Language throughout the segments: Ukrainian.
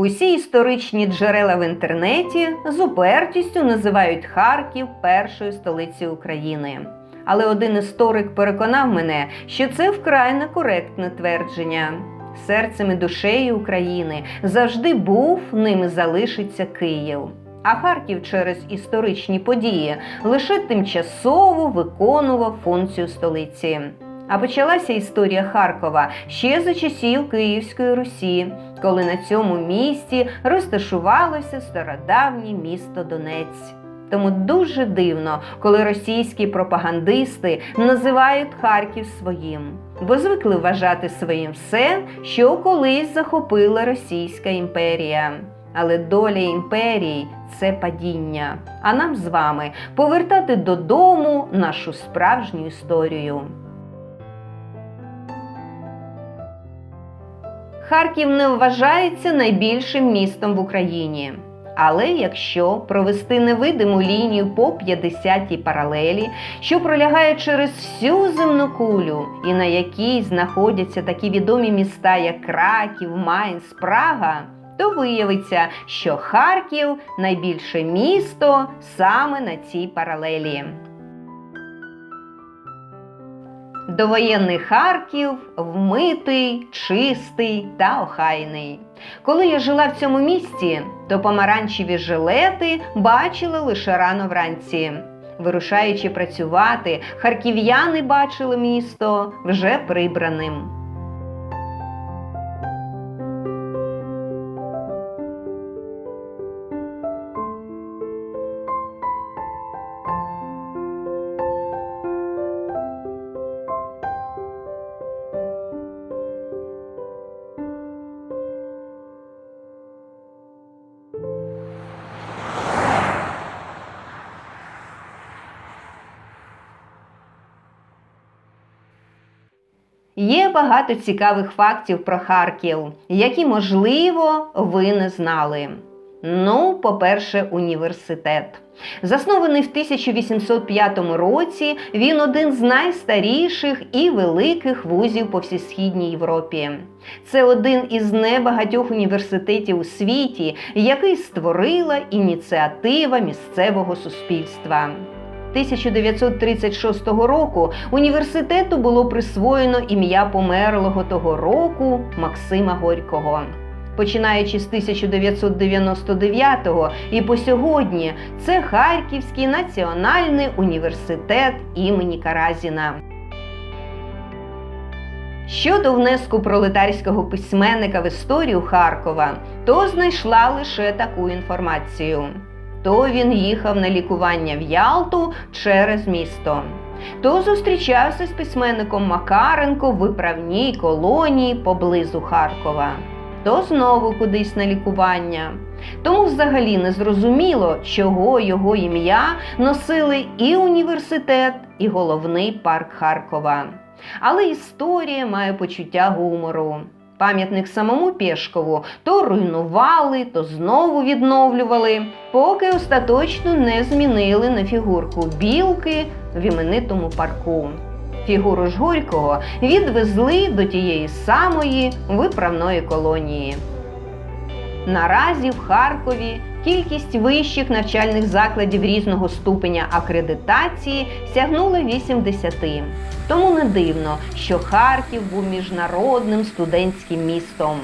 Усі історичні джерела в інтернеті з упертістю називають Харків першою столицею України. Але один історик переконав мене, що це вкрай некоректне твердження. Серцем і душею України завжди був, ним і залишиться Київ. А Харків через історичні події лише тимчасово виконував функцію столиці. А почалася історія Харкова ще за часів Київської Русі, коли на цьому місці розташувалося стародавнє місто Донець. Тому дуже дивно, коли російські пропагандисти називають Харків своїм, бо звикли вважати своїм все, що колись захопила Російська імперія. Але доля імперії це падіння. А нам з вами повертати додому нашу справжню історію. Харків не вважається найбільшим містом в Україні. Але якщо провести невидиму лінію по 50-й паралелі, що пролягає через всю земну кулю, і на якій знаходяться такі відомі міста, як Краків, Майнц, Прага, то виявиться, що Харків найбільше місто саме на цій паралелі. Довоєнний Харків вмитий, чистий та охайний. Коли я жила в цьому місті, то помаранчеві жилети бачила лише рано вранці. Вирушаючи працювати, харків'яни бачили місто вже прибраним. Є багато цікавих фактів про Харків, які, можливо, ви не знали. Ну, по-перше, університет. Заснований в 1805 році, він один з найстаріших і великих вузів по всесхідній Європі. Це один із небагатьох університетів у світі, який створила ініціатива місцевого суспільства. 1936 року університету було присвоєно ім'я померлого того року Максима Горького. Починаючи з 1999-го і по сьогодні, це Харківський національний університет імені Каразіна. Щодо внеску пролетарського письменника в історію Харкова, то знайшла лише таку інформацію то він їхав на лікування в Ялту через місто. То зустрічався з письменником Макаренко в виправній колонії поблизу Харкова, то знову кудись на лікування. Тому взагалі не зрозуміло, чого його ім'я носили і університет, і головний парк Харкова. Але історія має почуття гумору. Пам'ятник самому Пєшкову то руйнували, то знову відновлювали, поки остаточно не змінили на фігурку білки в іменитому парку. Фігуру ж Горького відвезли до тієї самої виправної колонії. Наразі в Харкові кількість вищих навчальних закладів різного ступеня акредитації сягнула 80. Тому не дивно, що Харків був міжнародним студентським містом.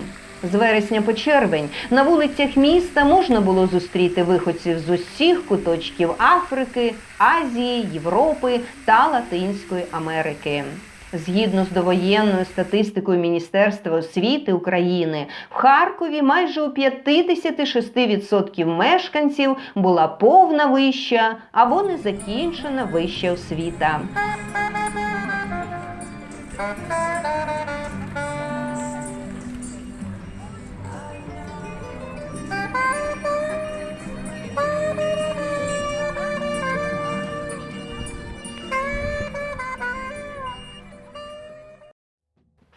З вересня по червень на вулицях міста можна було зустріти виходців з усіх куточків Африки, Азії, Європи та Латинської Америки. Згідно з довоєнною статистикою Міністерства освіти України, в Харкові майже у 56% мешканців була повна вища або незакінчена вища освіта.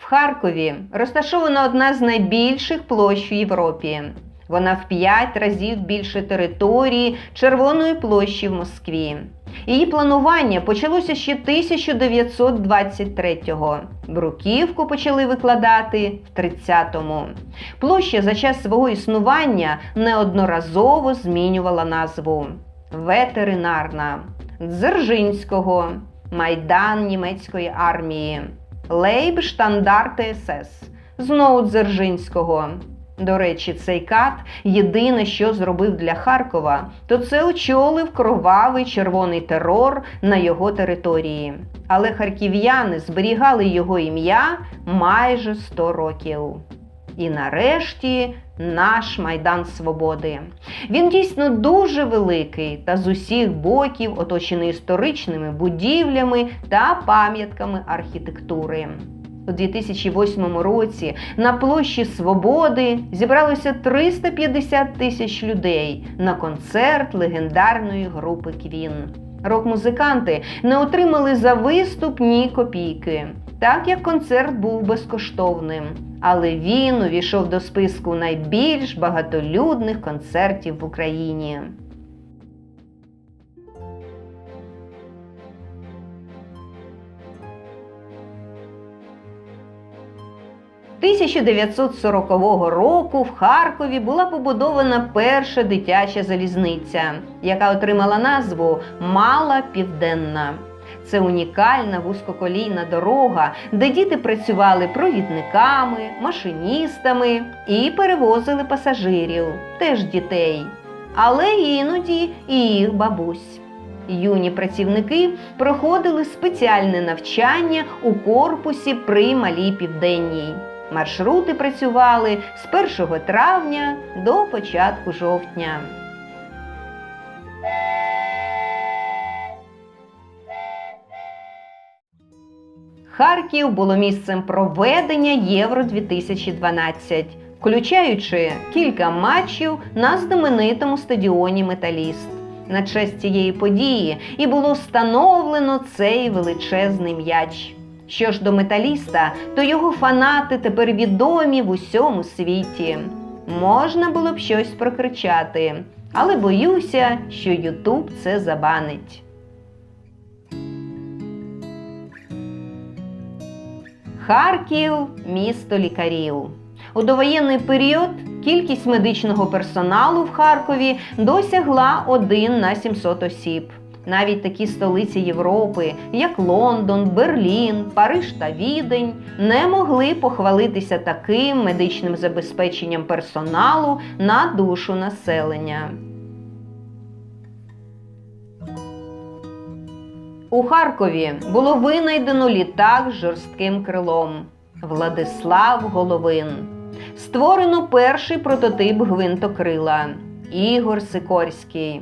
Харкові розташована одна з найбільших площ у Європі. Вона в п'ять разів більше території Червоної площі в Москві. Її планування почалося ще 1923-го. Бруківку почали викладати в 30-му. Площа за час свого існування неодноразово змінювала назву ветеринарна Дзержинського, майдан німецької армії, Лейбштандарти СС, знову Дзержинського. До речі, цей кат єдине, що зробив для Харкова, то це очолив кровавий червоний терор на його території. Але харків'яни зберігали його ім'я майже 100 років. І нарешті наш Майдан Свободи. Він дійсно дуже великий та з усіх боків оточений історичними будівлями та пам'ятками архітектури. У 2008 році на площі Свободи зібралося 350 тисяч людей на концерт легендарної групи Квін. Рок-музиканти не отримали за виступ ні копійки, так як концерт був безкоштовним. Але він увійшов до списку найбільш багатолюдних концертів в Україні. 1940 року в Харкові була побудована перша дитяча залізниця, яка отримала назву Мала Південна. Це унікальна вузькоколійна дорога, де діти працювали провідниками, машиністами і перевозили пасажирів, теж дітей, але іноді і їх бабусь. Юні працівники проходили спеціальне навчання у корпусі при Малій Південній. Маршрути працювали з 1 травня до початку жовтня. Харків було місцем проведення Євро 2012, включаючи кілька матчів на знаменитому стадіоні Металіст. На честь цієї події і було встановлено цей величезний м'яч. Що ж до металіста, то його фанати тепер відомі в усьому світі. Можна було б щось прокричати, але боюся, що Ютуб це забанить. Харків місто лікарів. У довоєнний період кількість медичного персоналу в Харкові досягла 1 на 700 осіб. Навіть такі столиці Європи, як Лондон, Берлін, Париж та Відень, не могли похвалитися таким медичним забезпеченням персоналу на душу населення. У Харкові було винайдено літак з жорстким крилом Владислав Головин. Створено перший прототип гвинтокрила Ігор Сикорський.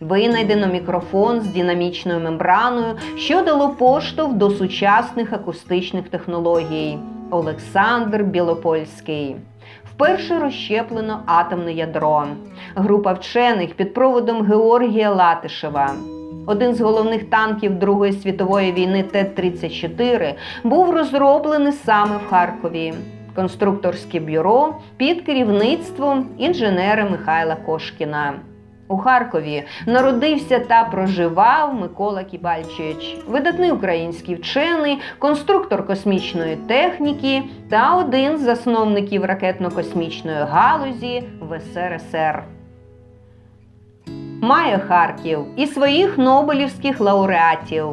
Винайдено мікрофон з динамічною мембраною, що дало поштовх до сучасних акустичних технологій. Олександр Білопольський. Вперше розщеплено атомне ядро. Група вчених під проводом Георгія Латишева. Один з головних танків Другої світової війни Т-34 був розроблений саме в Харкові. Конструкторське бюро під керівництвом інженера Михайла Кошкіна. У Харкові народився та проживав Микола Кібальчич, видатний український вчений, конструктор космічної техніки та один з засновників ракетно-космічної галузі в СРСР. Має Харків і своїх Нобелівських лауреатів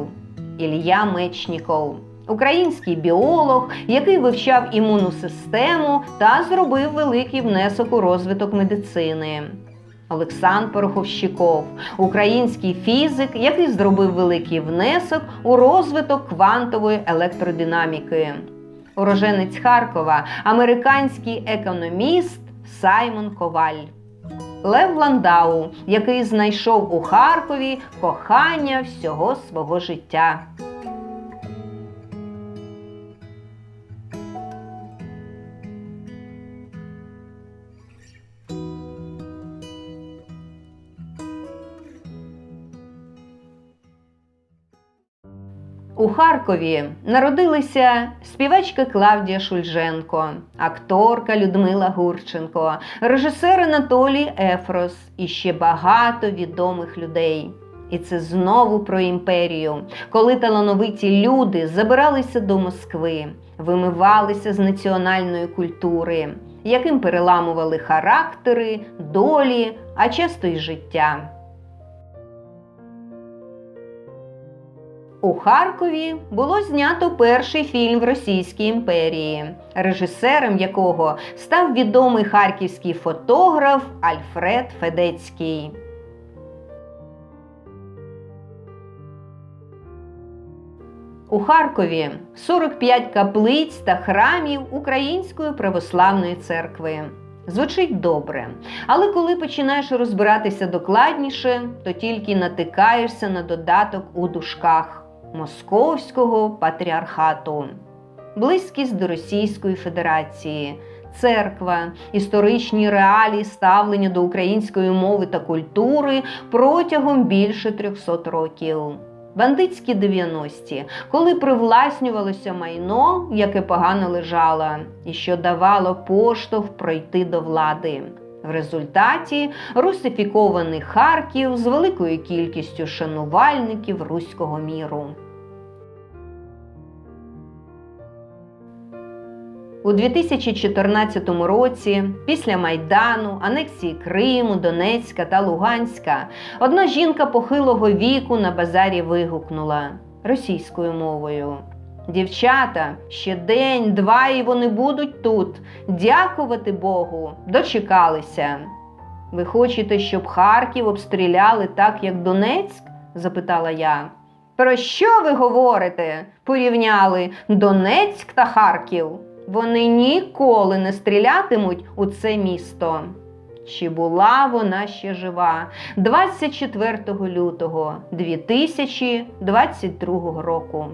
Ілля Мечніков. Український біолог, який вивчав імунну систему та зробив великий внесок у розвиток медицини. Олександр Пороховщиков, український фізик, який зробив великий внесок у розвиток квантової електродинаміки. Уроженець Харкова, американський економіст Саймон Коваль. Лев Ландау, який знайшов у Харкові кохання всього свого життя. Харкові народилися співачка Клавдія Шульженко, акторка Людмила Гурченко, режисер Анатолій Ефрос і ще багато відомих людей. І це знову про імперію, коли талановиті люди забиралися до Москви, вимивалися з національної культури, яким переламували характери, долі, а часто й життя. У Харкові було знято перший фільм в Російській імперії, режисером якого став відомий харківський фотограф Альфред Федецький. У Харкові 45 каплиць та храмів Української православної церкви. Звучить добре, але коли починаєш розбиратися докладніше, то тільки натикаєшся на додаток у дужках Московського патріархату, близькість до Російської Федерації, церква, історичні реалії ставлення до української мови та культури протягом більше 300 років. Бандитські 90-ті, коли привласнювалося майно, яке погано лежало, і що давало поштовх пройти до влади. В результаті русифікований Харків з великою кількістю шанувальників руського міру. У 2014 році, після Майдану, анексії Криму, Донецька та Луганська, одна жінка похилого віку на базарі вигукнула російською мовою. Дівчата, ще день, два і вони будуть тут. Дякувати Богу, дочекалися. Ви хочете, щоб Харків обстріляли так, як Донецьк? запитала я. Про що ви говорите? порівняли Донецьк та Харків. Вони ніколи не стрілятимуть у це місто. Чи була вона ще жива 24 лютого 2022 року?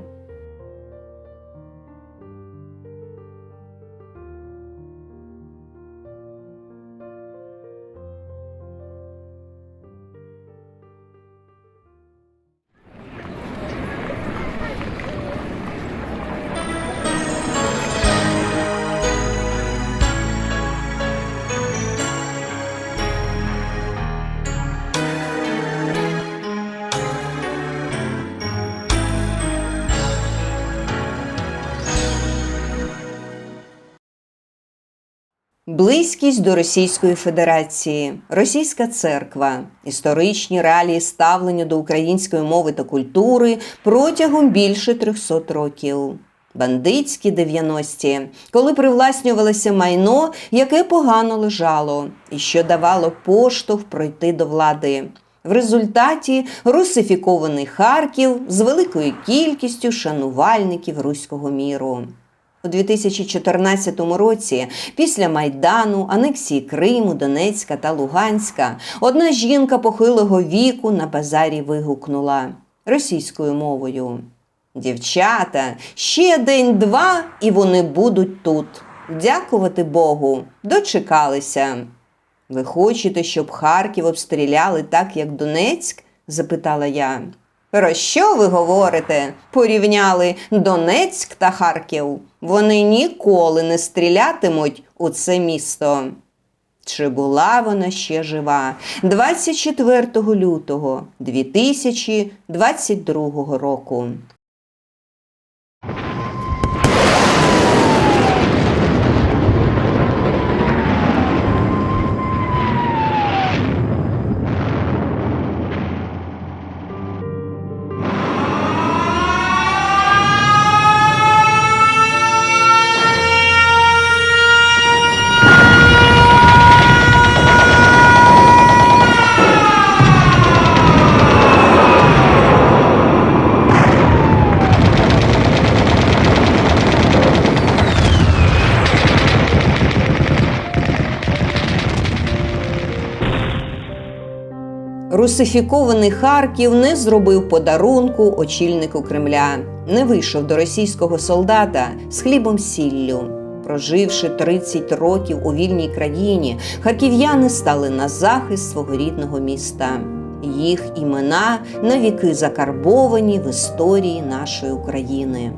Близькість до Російської Федерації, Російська церква, історичні реалії ставлення до української мови та культури протягом більше 300 років. Бандитські 90-ті, коли привласнювалося майно, яке погано лежало, і що давало поштовх пройти до влади. В результаті русифікований Харків з великою кількістю шанувальників руського міру. У 2014 році, після Майдану, анексії Криму, Донецька та Луганська, одна жінка похилого віку на базарі вигукнула російською мовою. Дівчата, ще день-два, і вони будуть тут. Дякувати Богу, дочекалися. Ви хочете, щоб Харків обстріляли так, як Донецьк? запитала я. Про що ви говорите? порівняли Донецьк та Харків. Вони ніколи не стрілятимуть у це місто. Чи була вона ще жива 24 лютого 2022 року? Русифікований Харків не зробив подарунку очільнику Кремля, не вийшов до російського солдата з хлібом сіллю. Проживши 30 років у вільній країні, харків'яни стали на захист свого рідного міста. Їх імена навіки закарбовані в історії нашої України.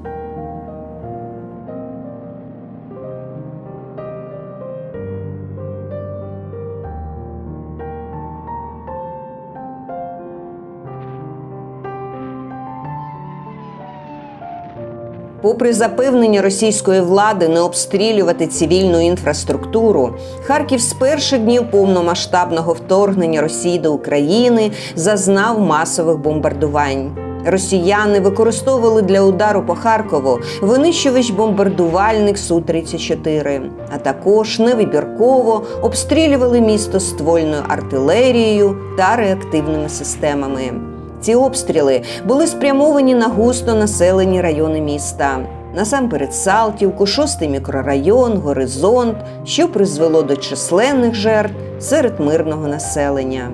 Попри запевнення російської влади не обстрілювати цивільну інфраструктуру, Харків з перших днів повномасштабного вторгнення Росії до України зазнав масових бомбардувань. Росіяни використовували для удару по Харкову винищувач-бомбардувальник Су-34, а також невибірково обстрілювали місто ствольною артилерією та реактивними системами. Ці обстріли були спрямовані на густо населені райони міста. Насамперед Салтівку, шостий мікрорайон, горизонт, що призвело до численних жертв серед мирного населення.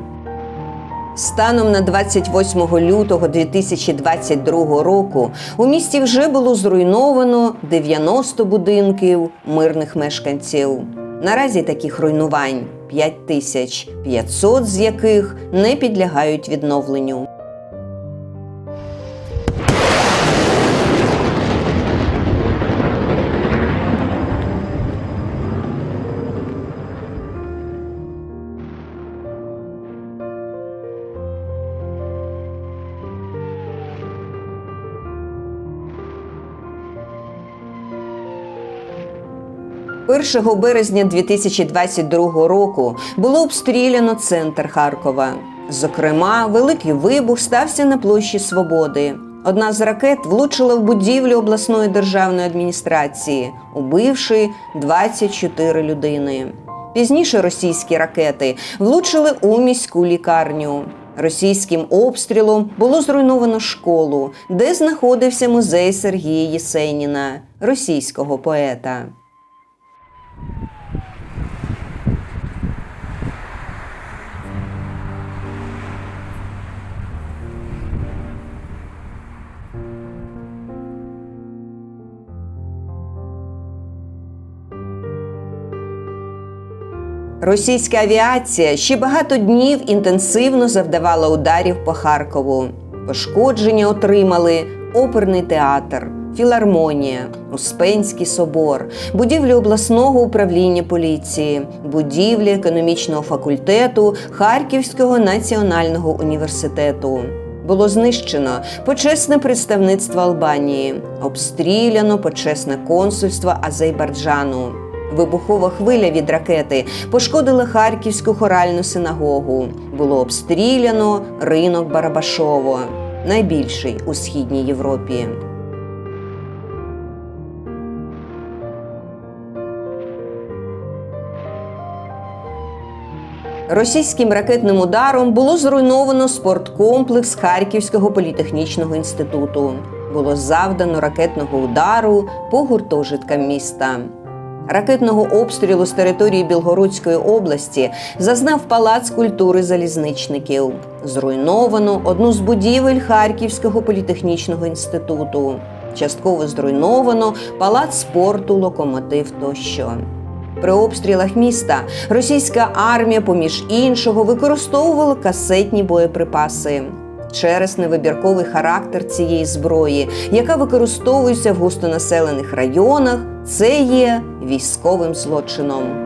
Станом на 28 лютого 2022 року у місті вже було зруйновано 90 будинків мирних мешканців. Наразі таких руйнувань 5500 з яких не підлягають відновленню. Першого березня 2022 року було обстріляно центр Харкова. Зокрема, великий вибух стався на площі Свободи. Одна з ракет влучила в будівлю обласної державної адміністрації, убивши 24 людини. Пізніше російські ракети влучили у міську лікарню. Російським обстрілом було зруйновано школу, де знаходився музей Сергія Єсеніна, російського поета. Російська авіація ще багато днів інтенсивно завдавала ударів по Харкову. Пошкодження отримали оперний театр, філармонія, Успенський собор, будівлі обласного управління поліції, будівлі економічного факультету Харківського національного університету. Було знищено почесне представництво Албанії, обстріляно почесне консульство Азербайджану. Вибухова хвиля від ракети пошкодила Харківську хоральну синагогу. Було обстріляно ринок Барабашово, найбільший у східній Європі. Російським ракетним ударом було зруйновано спорткомплекс Харківського політехнічного інституту. Було завдано ракетного удару по гуртожиткам міста. Ракетного обстрілу з території Білгородської області зазнав палац культури залізничників. Зруйновано одну з будівель Харківського політехнічного інституту. Частково зруйновано палац спорту, локомотив тощо. При обстрілах міста російська армія, поміж іншого, використовувала касетні боєприпаси. Через невибірковий характер цієї зброї, яка використовується в густонаселених районах, це є військовим злочином.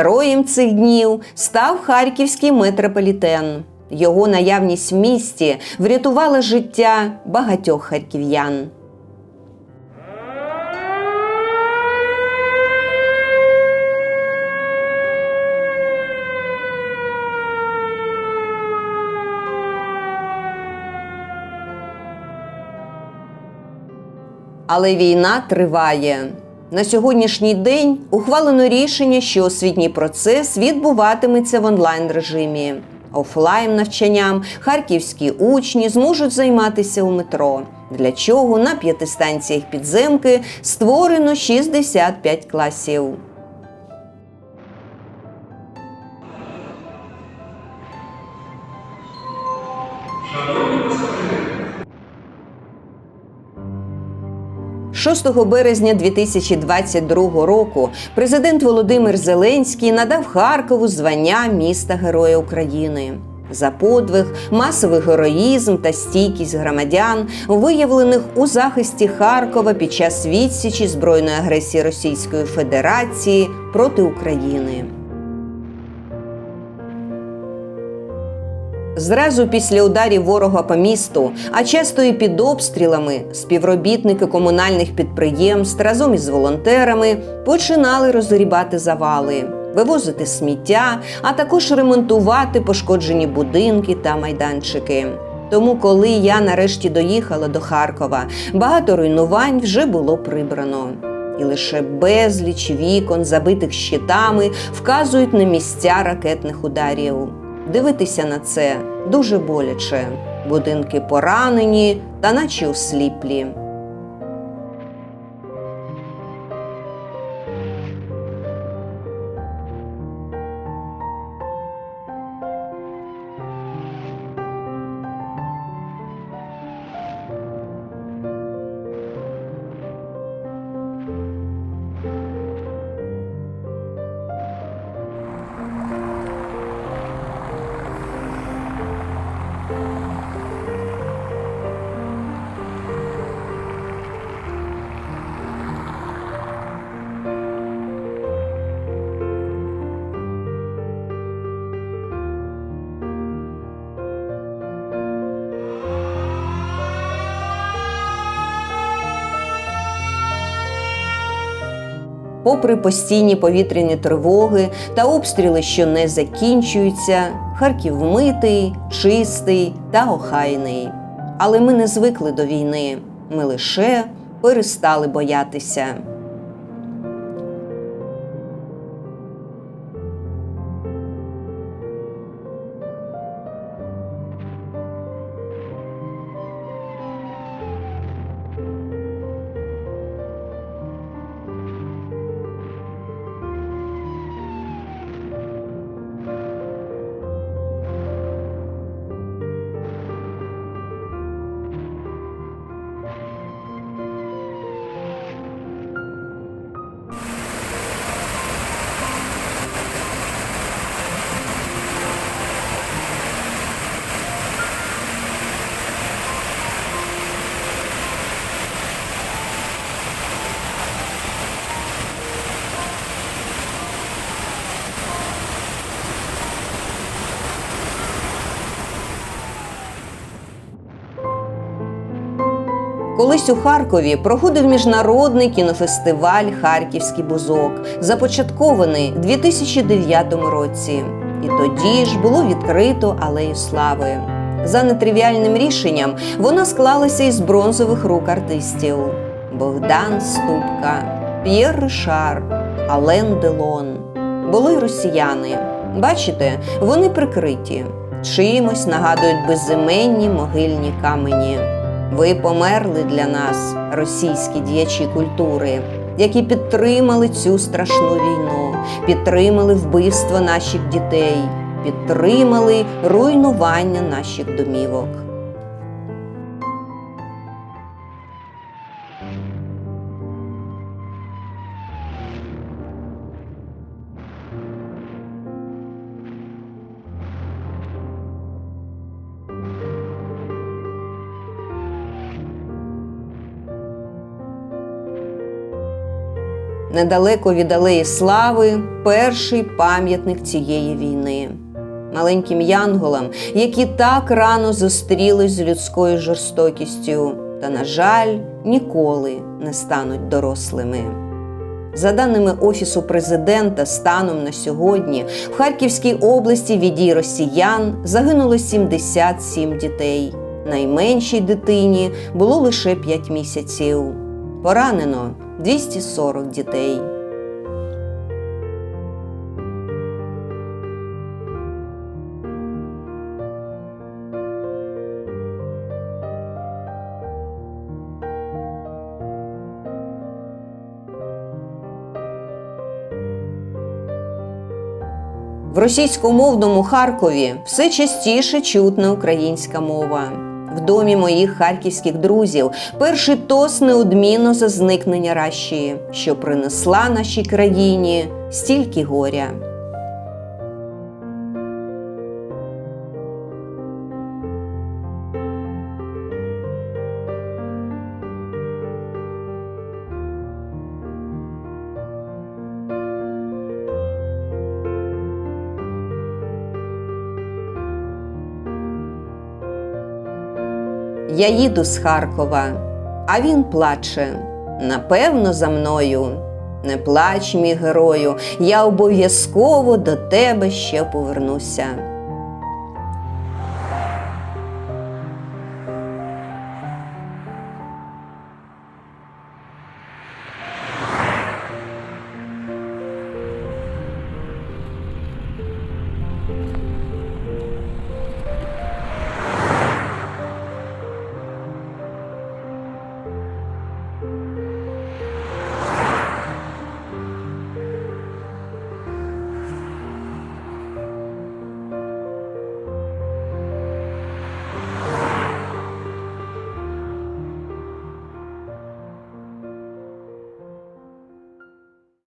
Героєм цих днів став харківський метрополітен. Його наявність в місті врятувала життя багатьох харків'ян. Але війна триває. На сьогоднішній день ухвалено рішення, що освітній процес відбуватиметься в онлайн режимі. Офлайн навчанням харківські учні зможуть займатися у метро. Для чого на п'яти станціях підземки створено 65 класів. – 6 березня 2022 року президент Володимир Зеленський надав Харкову звання міста Героя України. За подвиг, масовий героїзм та стійкість громадян, виявлених у захисті Харкова під час відсічі збройної агресії Російської Федерації проти України. Зразу після ударів ворога по місту, а часто і під обстрілами, співробітники комунальних підприємств разом із волонтерами починали розгрібати завали, вивозити сміття, а також ремонтувати пошкоджені будинки та майданчики. Тому, коли я нарешті доїхала до Харкова, багато руйнувань вже було прибрано. І лише безліч вікон, забитих щитами, вказують на місця ракетних ударів. Дивитися на це дуже боляче. Будинки поранені та наче осліплі. Попри постійні повітряні тривоги та обстріли, що не закінчуються, Харків митий, чистий та охайний. Але ми не звикли до війни. Ми лише перестали боятися. Колись у Харкові проходив міжнародний кінофестиваль Харківський бузок, започаткований у 2009 році. І тоді ж було відкрито алею слави. За нетривіальним рішенням вона склалася із бронзових рук артистів: Богдан Ступка, П'єр Ришар, Ален Делон. Були й росіяни. Бачите, вони прикриті, чимось нагадують безіменні могильні камені. Ви померли для нас, російські діячі культури, які підтримали цю страшну війну, підтримали вбивство наших дітей, підтримали руйнування наших домівок. Недалеко від Алеї Слави перший пам'ятник цієї війни. Маленьким янголам, які так рано зустрілись з людською жорстокістю, та, на жаль, ніколи не стануть дорослими. За даними Офісу президента, станом на сьогодні в Харківській області від дій росіян загинуло 77 дітей. Найменшій дитині було лише 5 місяців. Поранено 240 дітей. В російськомовному Харкові все частіше чутна українська мова. В домі моїх харківських друзів перший тост неодмінно за зникнення Раші, що принесла нашій країні стільки горя. Я їду з Харкова, а він плаче. Напевно, за мною. Не плач, мій герою, я обов'язково до тебе ще повернуся.